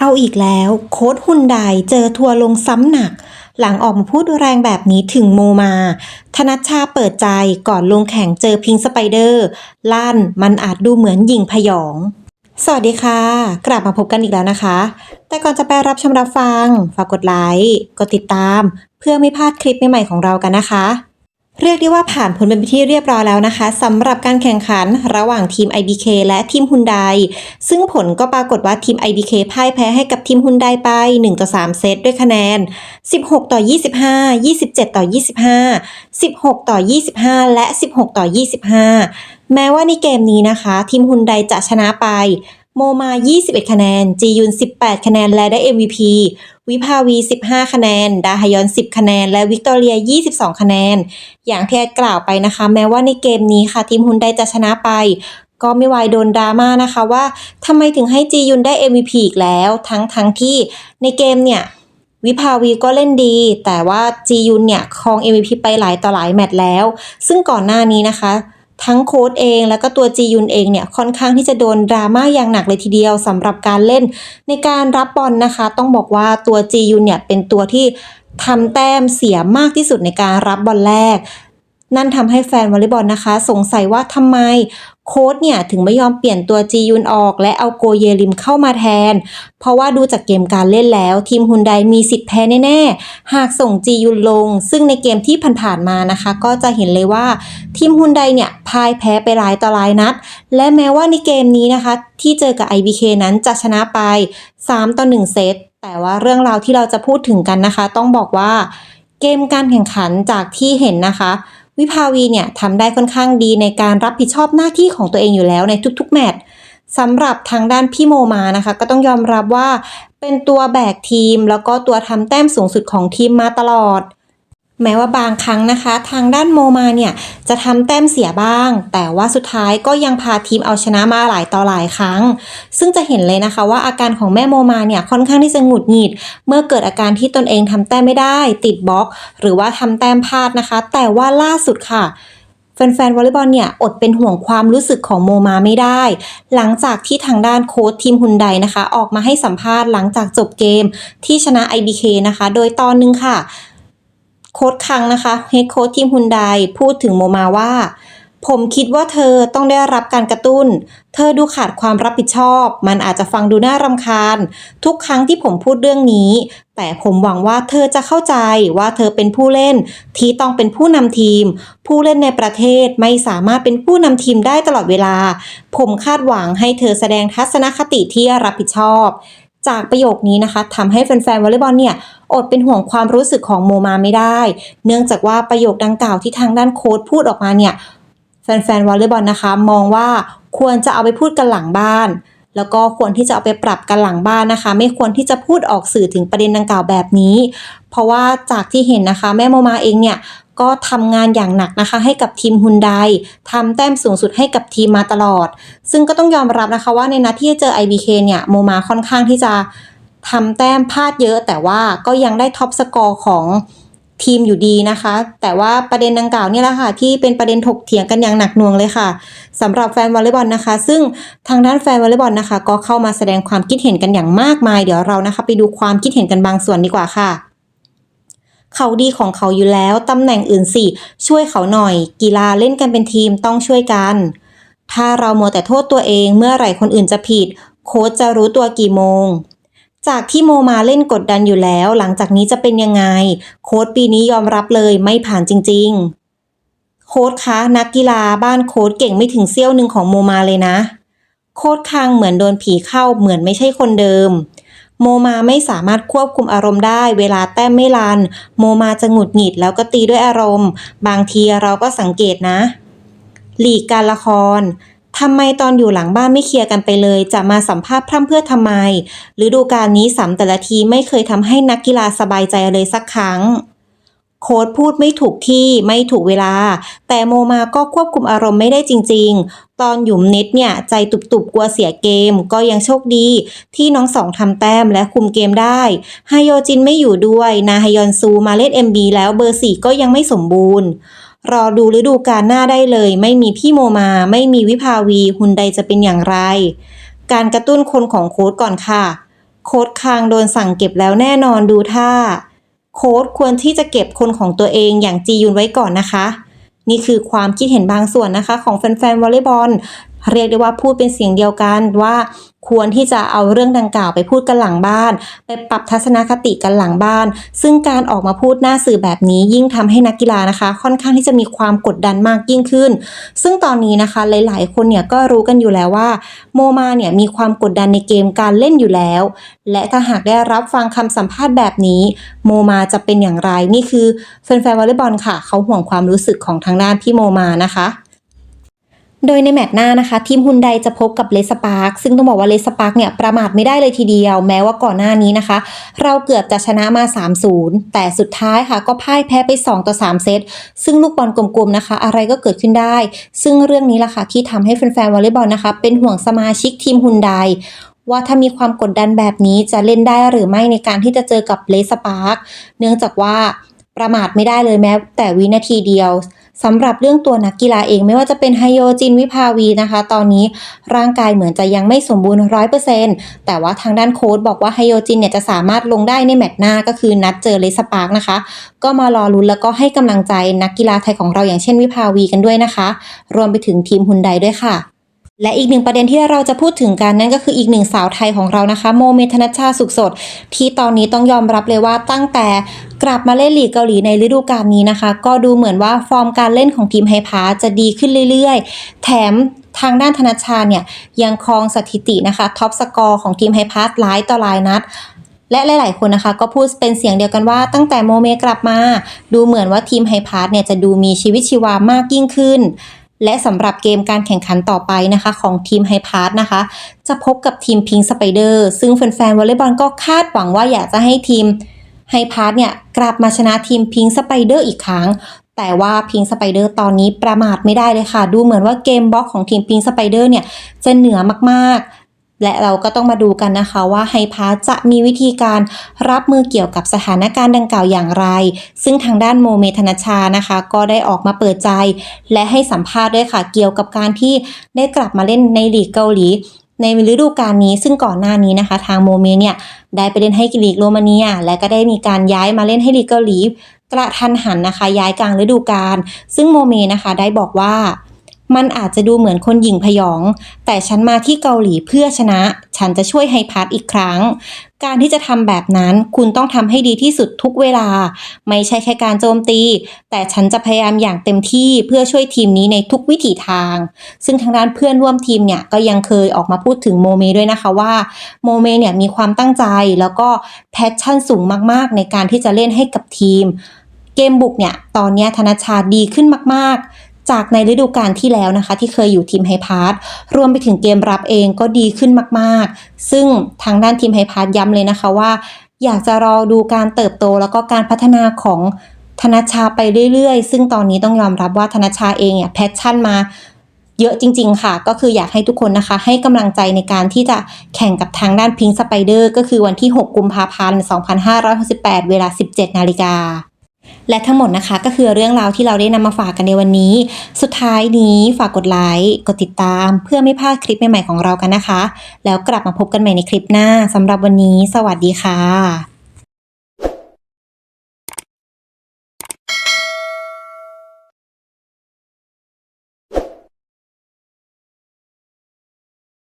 เอาอีกแล้ว โค้ดฮุนไดเจอทัวร์ลงซ้ำหนัก หลังออกมาพูดแรงแบบนี้ถึงโมมา ธนัชชาเปิดใจก่อนลงแข่งเจอพิงค์สไปเดอร์ ลั่นมันอาจดูเหมือนหญิงพยอง สวัสดีค่ะ กลับมาพบกันอีกแล้วนะคะ แต่ก่อนจะไปรับชมรับฟัง ฝากกดไลค์ กดติดตาม เพื่อไม่พลาดคลิปใหม่ๆของเรากันนะคะ เรียกได้ว่าผ่านผลเป็นที่เรียบร้อยแล้วนะคะสำหรับการแข่งขันระหว่างทีม IBK และทีมฮุนไดซึ่งผลก็ปรากฏว่าทีม IBK พ่ายแพ้ให้กับทีมฮุนไดไป 1 ต่อ 3 เซตด้วยคะแนน 16 ต่อ 25 27 ต่อ 25 16 ต่อ 25 และ 16 ต่อ 25 แม้ว่าในเกมนี้นะคะ ทีมฮุนไดจะชนะไป โมมา 21 คะแนน จียุน 18 คะแนนและได้ MVP วิภาวี 15 คะแนน ดาฮยอน 10 คะแนน และวิกตอเรีย 22 คะแนน อย่างที่แอดกล่าวไปนะคะ แม้ว่าในเกมนี้ค่ะ ทีมฮุนไดจะชนะไป ก็ไม่วายโดนดราม่านะคะว่าทำไมถึงให้จียุนได้ MVP อีกแล้ว ทั้งทั้งที่ในเกมเนี่ยวิภาวีก็เล่นดี แต่ว่าจียุนเนี่ยครอง MVP ไปหลายต่อหลายแมตช์แล้ว ซึ่งก่อนหน้านี้นะคะ ทั้งโค้ดเองแล้วก็ตัวจียุนเองเนี่ยค่อนข้างที่จะโดนดราม่าอย่างหนักเลยทีเดียวสำหรับการเล่น ในการรับบอลนะคะ ต้องบอกว่าตัวจียุนเนี่ยเป็นตัวที่ทำแต้มเสียมากที่สุดในการรับบอลแรก นั่นทำให้แฟนวอลเลย์บอลนะคะ สงสัยว่าทำไม โค้ดเนี่ยถึงไม่ยอมเปลี่ยนตัวจียุนออกและเอาโกเยลิมเข้ามาแทน เพราะว่าดูจากเกมการเล่นแล้วทีมฮุนไดมีสิทธิ์แพ้แน่ๆ หากส่งจียุนลง ซึ่งในเกมที่ผ่านๆมานะคะ ก็จะเห็นเลยว่าทีมฮุนไดเนี่ยพ่ายแพ้ไปหลายต่อหลายนัด และแม้ว่าในเกมนี้นะคะ ที่เจอกับ IBK นั้นจะชนะไป 3 ต่อ 1 เซตแต่ว่าเรื่องราวที่เราจะพูดถึงกันนะคะ ต้องบอกว่าเกมการแข่งขันจากที่เห็นนะคะ วิภาวีเนี่ยทำได้ค่อนข้างดีในการรับผิดชอบหน้าที่ของตัวเองอยู่แล้วในทุกๆแมตช์สำหรับทางด้านพี่โมมานะคะ ก็ต้องยอมรับว่าเป็นตัวแบกทีม แล้วก็ตัวทำแต้มสูงสุดของทีมมาตลอด แม้ว่าบางครั้งนะคะ ทางด้านโมมาเนี่ยจะทำแต้มเสียบ้าง แต่ว่าสุดท้ายก็ยังพาทีมเอาชนะมาหลายต่อหลายครั้ง ซึ่งจะเห็นเลยนะคะว่าอาการของแม่โมมาเนี่ยค่อนข้างที่จะหงุดหงิด เมื่อเกิดอาการที่ตนเองทำแต้มไม่ได้ ติดบล็อก หรือว่าทำแต้มพลาดนะคะ แต่ว่าล่าสุดค่ะแฟนๆวอลเลย์บอลเนี่ยอดเป็นห่วงความรู้สึกของโมมาไม่ได้ หลังจากที่ทางด้านโค้ชทีมฮุนไดนะคะ ออกมาให้สัมภาษณ์หลังจากจบเกมที่ชนะ IBK นะคะ โดยตอนหนึงค่ะ โค้ชคังนะคะเฮดโค้ชทีมฮุนไดพูดถึงโมมาว่า ผมคิดว่าเธอต้องได้รับการกระตุ้น เธอดูขาดความรับผิดชอบ มันอาจจะฟังดูน่ารำคาญ ทุกครั้งที่ผมพูดเรื่องนี้ แต่ผมหวังว่าเธอจะเข้าใจว่าเธอเป็นผู้เล่น ที่ต้องเป็นผู้นำทีม ผู้เล่นในประเทศไม่สามารถเป็นผู้นำทีมได้ตลอดเวลา ผมคาดหวังให้เธอแสดงทัศนคติที่รับผิดชอบ จากประโยคนี้นะคะทำให้แฟนๆวอลเลย์บอลเนี่ยอดเป็นห่วงความรู้สึกของโมมาไม่ได้ เนื่องจากว่าประโยคดังกล่าวที่ทางด้านโค้ชพูดออกมาเนี่ยแฟนๆวอลเลย์บอลนะคะ มองว่าควรจะเอาไปพูดกันหลังบ้าน แล้วก็ควรที่จะเอาไปปรับกันหลังบ้านนะคะ ไม่ควรที่จะพูดออกสื่อถึงประเด็นดังกล่าวแบบนี้ เพราะว่าจากที่เห็นนะคะ แม่โมมาเองเนี่ย ก็ทำงานอย่างหนักนะคะ ให้กับทีมฮุนไดทำแต้มสูงสุดให้กับทีมมาตลอด ซึ่งก็ต้องยอมรับนะคะว่าในนัดที่จเจอ IBK เนี่ยโมมาค่อนข้างที่จะทำแต้มพลาดเยอะ แต่ว่าก็ยังได้ท็อปสกอร์ของทีมอยู่ดีนะคะ แต่ว่าประเด็นดังกล่าวเนี่ยแหละค่ะ ที่เป็นประเด็นถกเถียงกันอย่างหนักหน่วงเลยค่ะสำหรับแฟนวอลเลย์บอลนะคะ ซึ่งทางด้านแฟนวอลเลย์บอลนะคะ ก็เข้ามาแสดงความคิดเห็นกันอย่างมากมาย เดี๋ยวเรานะคะ ไปดูความคิดเห็นกันบางส่วนดีกว่าค่ะ เขาดีของเขาอยู่แล้วตำแหน่งอื่นสิ ช่วยเขาหน่อย กีฬาเล่นกันเป็นทีมต้องช่วยกัน ถ้าเรามัวแต่โทษตัวเองเมื่อไหร่คนอื่นจะผิด โค้ชจะรู้ตัวกี่โมง จากที่โมมาเล่นกดดันอยู่แล้ว หลังจากนี้จะเป็นยังไง โค้ชปีนี้ยอมรับเลยไม่ผ่านจริง ๆ โค้ชคะนักกีฬาบ้านโค้ชเก่งไม่ถึงเสี้ยวหนึ่งของโมมาเลยนะ โค้ชคังเหมือนโดนผีเข้าเหมือนไม่ใช่คนเดิม โมมาไม่สามารถควบคุมอารมณ์ได้ เวลาแต้มไม่ลัน โมมาจะหงุดหงิดแล้วก็ตีด้วยอารมณ์ บางทีเราก็สังเกตนะ หลีกการละครทำไมตอนอยู่หลังบ้านไม่เคลียร์กันไปเลย จะมาสัมภาษณ์พร่ำเพื่อทำไม หรือดูการนี้สามแต่ละทีไม่เคยทำให้นักกีฬาสบายใจเลยสักครั้ง โค้ดพูดไม่ถูกที่ไม่ถูกเวลา แต่โมมาก็ควบคุมอารมณ์ไม่ได้จริง ๆ ตอนหยุมเน็ตเนี่ยใจตุบๆกลัวเสียเกม ก็ยังโชคดี ที่น้องสองทำแต้มและคุมเกมได้ฮโยจินไม่อยู่ด้วยนาฮยอนซูมาเล่น MB แล้วเบอร์สี่ก็ยังไม่สมบูรณ์ รอดูฤดูกาลหน้าได้เลย ไม่มีพี่โมมา ไม่มีวิภาวีหุนใดจะเป็นอย่างไร การกระตุ้นคนของโค้ดก่อนค่ะ โค้ดคางโดนสั่งเก็บแล้วแน่นอนดูท่า โค้ดควรที่จะเก็บคนของตัวเองอย่างจียุนไว้ก่อนนะคะ นี่คือความคิดเห็นบางส่วนนะคะ ของแฟนๆวอลเลย์บอล เรียกได้ว่าพูดเป็นเสียงเดียวกันว่าควรที่จะเอาเรื่องดังกล่าวไปพูดกันหลังบ้าน ไปปรับทัศนคติกันหลังบ้าน ซึ่งการออกมาพูดหน้าสื่อแบบนี้ยิ่งทำให้นักกีฬานะคะ ค่อนข้างที่จะมีความกดดันมากยิ่งขึ้น ซึ่งตอนนี้นะคะหลาย ๆ คนเนี่ยก็รู้กันอยู่แล้วว่า โมมาเนี่ยมีความกดดันในเกมการเล่นอยู่แล้ว และถ้าหากได้รับฟังคำสัมภาษณ์แบบนี้ โมมาจะเป็นอย่างไรนี่คือแฟนๆวอลเลย์บอลค่ะ เขาห่วงความรู้สึกของทางด้านพี่โมมานะคะ โดยในแมตช์หน้านะคะ ทีมฮุนไดจะพบกับเลสปาร์กซึ่งต้องบอกว่าเลสปาร์กเนี่ยประมาทไม่ได้เลยทีเดียว แม้ว่าก่อนหน้านี้นะคะ เราเกือบจะชนะมา 3-0 แต่สุดท้ายค่ะก็พ่ายแพ้ไป 2 ต่อ 3 เซต ซึ่งลูกบอลกลมๆนะคะ อะไรก็เกิดขึ้นได้ ซึ่งเรื่องนี้ล่ะค่ะที่ทำให้แฟนๆวอลเลย์บอลนะคะ เป็นห่วงสมาชิกทีมฮุนไดว่าถ้ามีความกดดันแบบนี้จะเล่นได้หรือไม่ในการที่จะเจอกับเลสปาร์กเนื่องจากว่าประมาทไม่ได้เลยแม้แต่วินาทีเดียว สำหรับเรื่องตัวนักกีฬาเองไม่ว่าจะเป็นไฮโยจินวิภาวีนะคะ ตอนนี้ร่างกายเหมือนจะยังไม่สมบูรณ์ร้อยเปอร์เซ็นต์แต่ว่าทางด้านโค้ชบอกว่าไฮโยจินเนี่ยจะสามารถลงได้ในแมตช์หน้าก็คือนัดเจอเลสปาร์กนะคะ ก็มารอลุ้นแล้วก็ให้กำลังใจนักกีฬาไทยของเราอย่างเช่นวิภาวีกันด้วยนะคะ รวมไปถึงทีมฮุนไดด้วยค่ะ และอีกหนึ่งประเด็นที่เราจะพูดถึงกันนั่นก็คืออีกหนึ่งสาวไทยของเรานะคะ โมเมธนัชชาสุขสด ที่ตอนนี้ต้องยอมรับเลยว่าตั้งแต่กลับมาเล่นลีกเกาหลีในฤดูกาลนี้นะคะ ก็ดูเหมือนว่าฟอร์มการเล่นของทีมไฮพาจะดีขึ้นเรื่อยๆ แถมทางด้านธนชชาเนี่ยยังครองสถิตินะคะท็อปสกอร์ของทีมไฮพาสหลายต่อหลายนัดและหลาย ๆ คนนะคะก็พูดเป็นเสียงเดียวกันว่าตั้งแต่โมเมกลับมา ดูเหมือนว่าทีมไฮพาร์เนี่ยจะดูมีชีวิตชีวามากยิ่งขึ้น และสำหรับเกมการแข่งขันต่อไปนะคะของทีมไฮพาร์ทนะคะ จะพบกับทีมพิงสไปเดอร์ซึ่งแฟนๆวอลเลย์บอลก็คาดหวังว่าอยากจะให้ทีมไฮพาร์ทเนี่ยกลับมาชนะทีมพิงสไปเดอร์อีกครั้ง แต่ว่าพิงสไปเดอร์ตอนนี้ประมาทไม่ได้เลยค่ะ ดูเหมือนว่าเกมบล็อกของทีมพิงสไปเดอร์เนี่ยจะเหนือมากๆ และเราก็ต้องมาดูกันนะคะว่าไฮพาจะมีวิธีการรับมือเกี่ยวกับสถานการณ์ดังกล่าวอย่างไร ซึ่งทางด้านโมเมธนชชานะคะ ก็ได้ออกมาเปิดใจ และให้สัมภาษณ์ด้วยค่ะ เกี่ยวกับการที่ได้กลับมาเล่นในลีกเกาหลี ในฤดูกาลนี้ ซึ่งก่อนหน้านี้นะคะ ทางโมเมเนี่ยได้ไปเล่นให้ลีกโรมาเนีย และก็ได้มีการย้ายมาเล่นให้ลีกเกาหลี กระทันหันนะคะ ย้ายกลางฤดูกาลซึ่งโมเมนะคะได้บอกว่า มันอาจจะดูเหมือนคนหญิงพยอง แต่ฉันมาที่เกาหลีเพื่อชนะ ฉันจะช่วยไฮพาร์ทอีกครั้ง การที่จะทำแบบนั้นคุณต้องทำให้ดีที่สุดทุกเวลา ไม่ใช่แค่การโจมตี แต่ฉันจะพยายามอย่างเต็มที่เพื่อช่วยทีมนี้ในทุกวิถีทาง ซึ่งทางด้านเพื่อนร่วมทีมเนี่ยก็ยังเคยออกมาพูดถึงโมเมด้วยนะคะว่าโมเมเนี่ยมีความตั้งใจแล้วก็แพชชั่นสูงมากๆ ในการที่จะเล่นให้กับทีม เกมบุกเนี่ยตอนนี้ธนชาดีขึ้นมากๆ จากในฤดูกาลที่แล้วนะคะ ที่เคยอยู่ทีมไฮพาร์ทรวมไปถึงเกมรับเองก็ดีขึ้นมาก ๆ ซึ่งทางด้านทีมไฮพาร์ทย้ำเลยนะคะว่า อยากจะรอดูการเติบโตแล้วก็การพัฒนาของธนชาไปเรื่อย ๆ ซึ่งตอนนี้ต้องยอมรับว่าธนชาเองเนี่ยแพชชั่นมาเยอะจริง ๆ ค่ะ ก็คืออยากให้ทุกคนนะคะ ให้กำลังใจในการที่จะแข่งกับทางด้านพิงสไปเดอร์ก็คือวันที่ 6 กุมภาพันธ์ 2568 เวลา 17 นาฬิกา และทั้งหมดนะคะก็คือเรื่องราวที่เราได้นำมาฝากกันในวันนี้ สุดท้ายนี้ฝากกดไลค์กดติดตาม เพื่อไม่พลาดคลิปใหม่ๆของเรากันนะคะ แล้วกลับมาพบกันใหม่ในคลิปหน้าสำหรับวันนี้ สวัสดีค่ะ